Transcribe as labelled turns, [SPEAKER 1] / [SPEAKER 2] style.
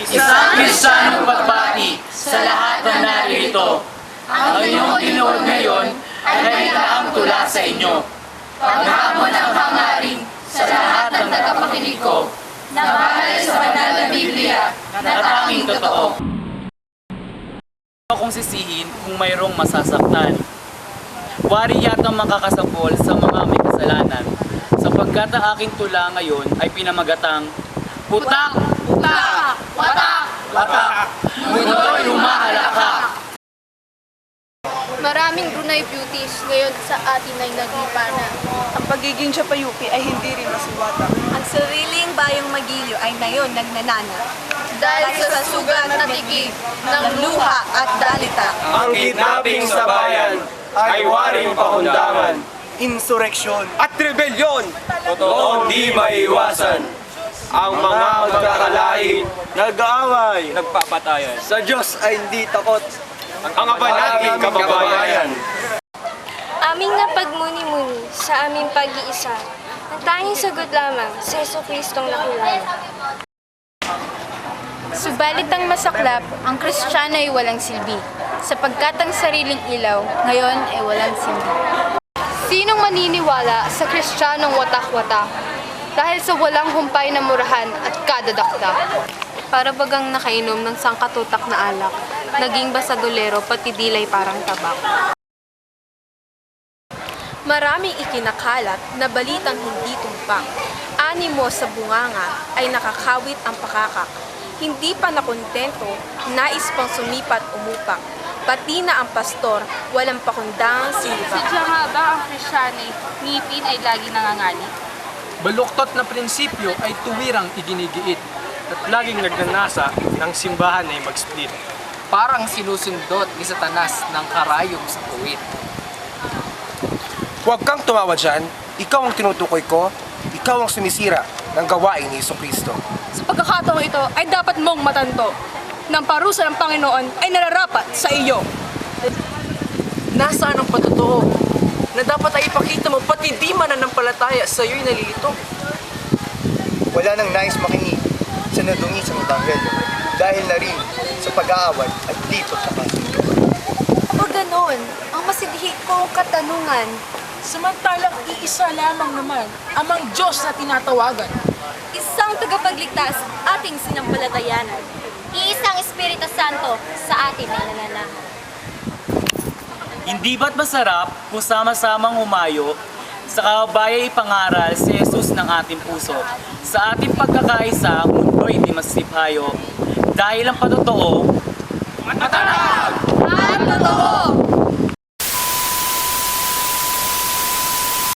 [SPEAKER 1] Isang kristanong pagbati sa lahat ng naririto. Ang inyong tinood ngayon ay nahitaang tula sa inyo. Paghamon ang hangarin sa lahat ng nakapakinig ko na bahay sa banal na Biblia na tanging totoo.
[SPEAKER 2] Akong sisihin kung mayroong masasaktan. Wari yata makakasapol sa mga may kasalanan sapagkat ang aking tula ngayon ay pinamagatang putak!
[SPEAKER 1] Putak! Watak!
[SPEAKER 2] Watak! Mundo'y humahalaka!
[SPEAKER 3] Maraming Brunei beauties ngayon sa atin ay naglipanan.
[SPEAKER 4] Ang pagiging Chapayupi ay hindi rin masiwata.
[SPEAKER 5] Ang sariling bayong magiliw ay ngayon nagnanana.
[SPEAKER 3] Dahil sa sugat na tigi ng luha at dalita.
[SPEAKER 6] Ang kidnapping sa bayan ay waring pakundangan.
[SPEAKER 7] insureksyon,
[SPEAKER 6] At rebelyon, totoong di maiwasan. Ang mga magkakalain,
[SPEAKER 7] nag-aaway,
[SPEAKER 6] nagpapatayan.
[SPEAKER 7] sa Diyos ay hindi takot.
[SPEAKER 6] Ang aba nating kababayan.
[SPEAKER 8] Aming napagmuni-muni sa aming pag-iisa. Ang tanging sagot lamang sa Yeso Kristong.
[SPEAKER 9] Subalit ang masaklap, ang Kristiyano ay walang silbi, sapagkat ang sariling ilaw ngayon ay walang silbi.
[SPEAKER 3] Sinong maniniwala sa Kristiyanong watak-watak dahil sa walang humpay na murahan at kadadakda?
[SPEAKER 10] Para bagang nakainom ng sangkatutak na alak, naging basagulero pati dilay parang tabak. Maraming ikinakalat na balitang hindi tumpang. Animo sa bunganga ay nakakawit ang pakakak. Hindi pa nakontento, nais pang sumipat umupak. Pati na ang pastor, walang pakundangang siniba.
[SPEAKER 9] Sadya nga ba ang Kristiyano, ngipin ay lagi nangangali?
[SPEAKER 11] Baluktot na prinsipyo ay tuwirang iginigiit at laging nagnanasa ng simbahan ay mag-split.
[SPEAKER 1] Parang sinusundot ni Satanas ng karayom sa puwit.
[SPEAKER 7] Huwag kang tumawa dyan, ikaw ang tinutukoy ko, ikaw ang sumisira ng gawain ni Iso Kristo.
[SPEAKER 4] Sa pagkakataong ito ay dapat mong matanto ng parusa ng Panginoon ay nararapat sa iyo.
[SPEAKER 1] Nasaan ang patotoo? Na dapat ay ipakita mo pati di mananampalataya sa iyo'y nalilito.
[SPEAKER 7] Wala nang nais makinig sa nadungi sa Ebanghelyo dahil na rin sa pag-aaway at dito sa kanila.
[SPEAKER 5] O ganon, ang masidhi kong katanungan,
[SPEAKER 4] Samantalang iisa lamang naman, amang Diyos na tinatawagan.
[SPEAKER 5] isang tagapagligtas ating sinampalatayanan. Iisang Espiritu Santo sa atin ay nananahan.
[SPEAKER 2] Hindi ba't masarap kung sama-samang humayo sa kababayay ipangaral si Jesus ng ating puso. Sa ating pagkakaisa, ang mundo'y di masisipayo. Dahil ang patotoo,
[SPEAKER 3] At totoo!